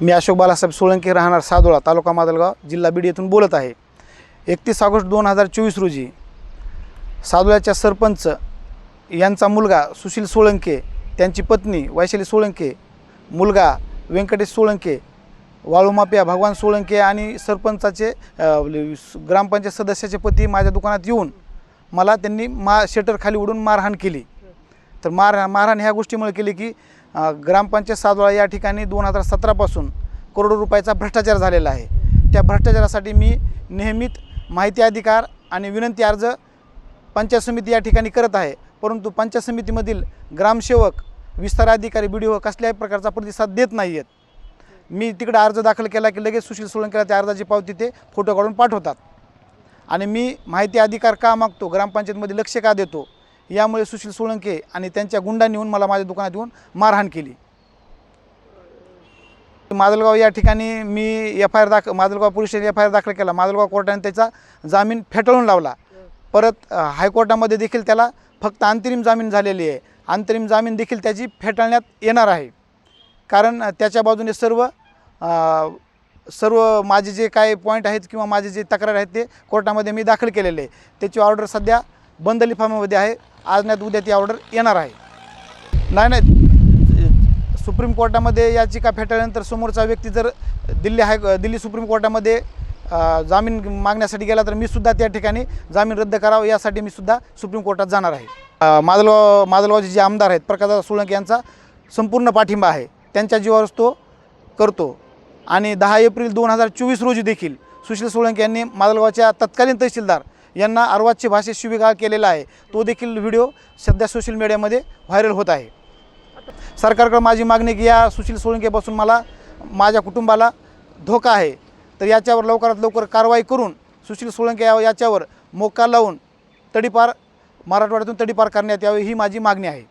मी अशोक बालासाहेब सोळंके राहणार सादोळा तालुका मादलगाव जिल्हा बीड येथून बोलत आहे. एकतीस ऑगस्ट दोन हजार चोवीस रोजी सादोळ्याच्या सरपंच यांचा मुलगा सुशील सोळंके त्यांची पत्नी वैशाली सोळंके मुलगा व्यंकटेश सोळंके वाळूमापिया भगवान सोळंके आणि सरपंचाचे ग्रामपंचायत सदस्याचे पती माझ्या दुकानात येऊन मला त्यांनी मा शटर खाली उडून मारहाण केली. तर मारा मारहाण ह्या गोष्टीमुळे केली की ग्रामपंचायत सादोळा या ठिकाणी दोन हजार सतरापासून करोडो रुपयाचा भ्रष्टाचार झालेला आहे. त्या भ्रष्टाचारासाठी मी नेहमीत माहिती अधिकार आणि विनंती अर्ज पंचायत समिती या ठिकाणी करत आहे. परंतु पंचायत समितीमधील ग्रामसेवक विस्तार अधिकारी बी डी ओ कसल्याही प्रकारचा प्रतिसाद देत नाही आहेत मी तिकडे अर्ज दाखल केला की लगेच सुशील सोळंकेला त्या अर्जाची पावती ते फोटो काढून पाठवतात. आणि मी माहिती अधिकार का मागतो ग्रामपंचायतमध्ये लक्ष का देतो? यामुळे सुशील सोळंके आणि त्यांच्या गुंडांनी येऊन मला माझ्या दुकानात येऊन मारहाण केली. माजलगाव या ठिकाणी मी एफ आय आर दाख Majalgaon police station F I R दाखल केला. माजलगाव कोर्टाने त्याचा जामीन फेटाळून लावला. परत हायकोर्टामध्ये देखील त्याला फक्त अंतरिम जामीन झालेली आहे. अंतरिम जामीन देखील त्याची फेटाळण्यात येणार आहे. कारण त्याच्या बाजूने सर्व सर्व माझे जे काय पॉईंट आहेत किंवा माझे जे तक्रार आहेत ते कोर्टामध्ये मी दाखल केलेले आहे. त्याची ऑर्डर सध्या बंद लिफाफ्यामध्ये आहे. आज नाही उद्या ती ऑर्डर येणार आहे. नाही नाही. सुप्रीम कोर्टामध्ये याचिका फेटाळल्यानंतर समोरचा व्यक्ती जर दिल्ली हाय दिल्ली सुप्रीम कोर्टामध्ये जामीन मागण्यासाठी गेला तर मी सुद्धा त्या ठिकाणी जामीन रद्द करावं यासाठी मी सुद्धा सुप्रीम कोर्टात जाणार आहे. माजलगाव माजलगावचे जे आमदार आहेत प्रकाशदा सोळंके यांचा संपूर्ण पाठिंबा आहे. त्यांच्या जीवावरच तो करतो. आणि दहा एप्रिल दोन हजार चोवीस रोजी देखील सुशील सोळंके यांनी माजलगावच्या तत्कालीन तहसीलदार यांना अर्वाच्य भाषेत शिवीगाळ केलेला आहे. तो देखील व्हिडिओ सध्या सोशल मीडियामध्ये व्हायरल होत आहे. सरकारकडं माझी मागणी की या सुशील सोळंकेपासून मला माझ्या कुटुंबाला धोका आहे. तर याच्यावर लवकरात लवकर कारवाई करून सुशील सोळंके याच्यावर मोका लावून तडीपार मराठवाड्यातून तडीपार करण्यात यावे ही माझी मागणी आहे.